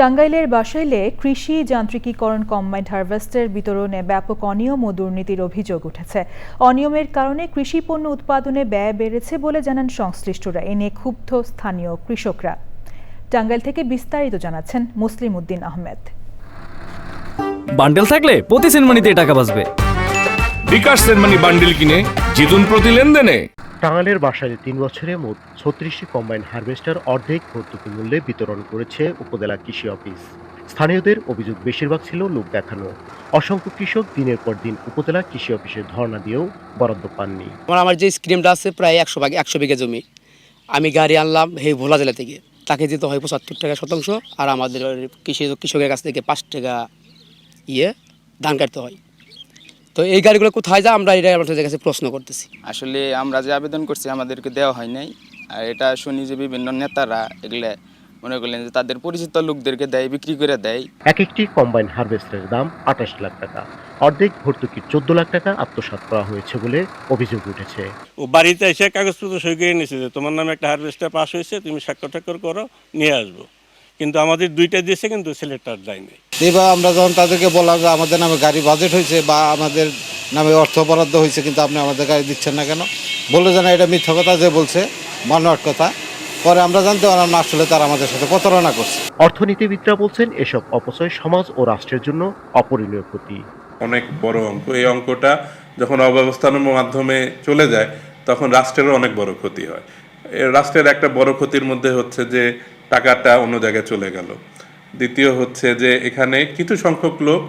টাঙ্গাইলের বাসাইলে কৃষি যান্ত্রিকীকরণ combined harvester বিতরণে ব্যাপক অনিয়ম ও দুর্নীতির অভিযোগ উঠেছে। অনিয়মের কারণে কৃষি পণ্য উৎপাদনে ব্যয় বেড়েছে বলে জানান সংশ্লিষ্টরা। এ নিয়ে ক্ষুব্ধ স্থানীয় কৃষকরা। টাঙ্গাইল থেকে বিস্তারিত জানাচ্ছেন মুসলিম উদ্দিন আহমেদ। বান্ডেল থাকলে প্রতি সেনমানিতে টাকা বাঁচবে। বিকাশ সেনমানি বান্ডিল কিনে জিতুন প্রতি লেনদেনে। টাঙ্গাইলের বাসায় তিন বছরে মোট ছত্রিশটি কম্বাইন হারভেস্টার অর্ধেক ভর্তুকি মূল্যে বিতরণ করেছে উপজেলা কৃষি অফিস। স্থানীয়দের অভিযোগ বেশিরভাগ ছিল লোক দেখানো। অসংখ্য কৃষক দিনের পর দিন উপজেলা কৃষি অফিসে ধর্ণা দিয়েও বরাদ্দ পাননি। আমার আমার যে স্ক্রিমটা আছে প্রায় একশো ভাগ, একশো বিঘা জমি। আমি গাড়ি আনলাম এই ভোলা জেলা থেকে। তাকে দিতে হয় পঁচাত্তর টাকা শতাংশ, আর আমাদের কৃষি কৃষকের কাছ থেকে পাঁচ টাকা ইয়ে ধান কাটতে হয়। তো এই গাড়িগুলো কোথায় যায় আমরা এটা আমাদের কাছে প্রশ্ন করতেছি। আসলে আমরা যে আবেদন করছি আমাদেরকে দেওয়া হয় নাই। আর এটা শুনি যে বিভিন্ন নেতারা এগুলো মনে করলেন যে তাদের পরিচিত লোকদেরকে দেয় বিক্রি করে দেয়। এক একটি কম্বাইন হারভেস্টারের দাম আঠাশ লাখ টাকা। অর্ধেক ভর্তুকির চোদ্দ লাখ টাকা আত্মসাৎ করা হয়েছে বলে অভিযোগ উঠেছে। ও বাড়িতে এসে কাগজপত্র সই করে নিয়েছে যে তোমার নামে একটা হারভেস্টার পাস হয়েছে তুমি স্বাক্ষর টাক্ষর করো নিয়ে আসব। কিন্তু আমাদের দুইটা দিয়েছে কিন্তু ছেলেটার দেয়নি এবার আমরা যখন তাদেরকে বললাম যে আমাদের নামে গাড়ি বাজেট হয়েছে বা আমাদের নামে অর্থ বরাদ্দ হয়েছে কিন্তু আপনি আমাদের গাড়ি দিচ্ছেন না কেন? বলল যে না এটা মিথ্যা কথা যে বলছে মানোয়ার কথা। পরে আমরা জানতে পারলাম না আসলে তারা আমাদের সাথে প্রতারণা করছে। অর্থনীতিবিদরা বলছেন এসব অপচয় সমাজ ও রাষ্ট্রের জন্য অপরিণীয় ক্ষতি। অনেক বড় অঙ্ক। এই অঙ্কটা যখন অব্যবস্থানের মাধ্যমে চলে যায় তখন রাষ্ট্রেরও অনেক বড় ক্ষতি হয়। রাষ্ট্রের একটা বড় ক্ষতির মধ্যে হচ্ছে যে টাকাটা অন্য জায়গায় চলে গেল। দ্বিতীয় হচ্ছে যে এখানে কিছু সংখ্যক লোক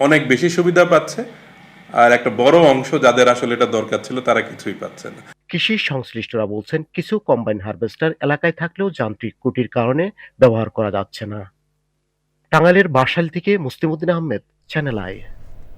অনেক বেশি সুবিধা পাচ্ছে, আর একটা বড় অংশ যাদের আসলে এটা দরকার ছিল তারা কিছুই পাচ্ছে না। কৃষি সংশ্লিষ্টরা বলছেন কিছু কম্বাইন হারভেস্টার এলাকায় থাকলেও যান্ত্রিক কুটির কারণে ব্যবহার করা যাচ্ছে না। টাঙ্গাইলের বাসাল থেকে মুসলিমউদ্দিন আহমেদ, চ্যানেল আই।